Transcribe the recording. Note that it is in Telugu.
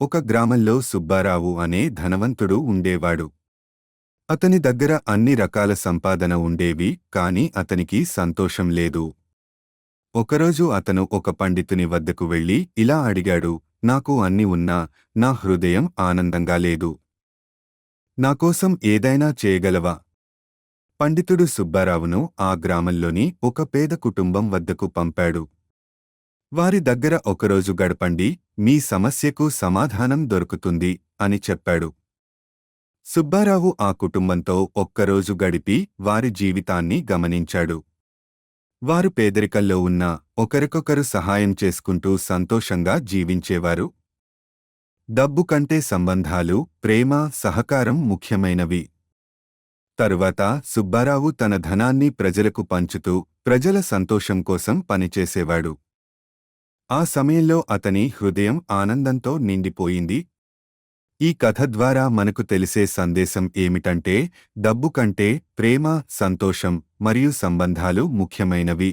ఒక గ్రామంలో సుబ్బారావు అనే ధనవంతుడు ఉండేవాడు. అతని దగ్గర అన్ని రకాల సంపాదన ఉండేవి కాని అతనికి సంతోషం లేదు. ఒకరోజు అతను ఒక పండితుని వద్దకు వెళ్ళి ఇలా అడిగాడు నాకు అన్ని ఉన్నా నా హృదయం ఆనందంగా లేదు. నాకోసం ఏదైనా చేయగలవా? పండితుడు సుబ్బారావును ఆ గ్రామంలోని ఒక పేద కుటుంబం వద్దకు పంపాడు. వారి దగ్గర ఒకరోజు గడపండి మీ సమస్యకు సమాధానం దొరుకుతుంది అని చెప్పాడు. సుబ్బారావు ఆ కుటుంబంతో ఒక్కరోజు గడిపి వారి జీవితాన్ని గమనించాడు. వారు పేదరికల్లో ఉన్నా ఒకరికొకరు సహాయం చేసుకుంటూ సంతోషంగా జీవించేవారు. డబ్బు కంటే సంబంధాలు ప్రేమ సహకారం ముఖ్యమైనవి. తరువాత సుబ్బారావు తన ధనాన్ని ప్రజలకు పంచుతూ ప్రజల సంతోషం కోసం పనిచేసేవాడు. ఆ సమయంలో అతని హృదయం ఆనందంతో నిండిపోయింది. ఈ కథ ద్వారా మనకు తెలిసే సందేశం ఏమిటంటే డబ్బు కంటే ప్రేమ సంతోషం మరియు సంబంధాలు ముఖ్యమైనవి.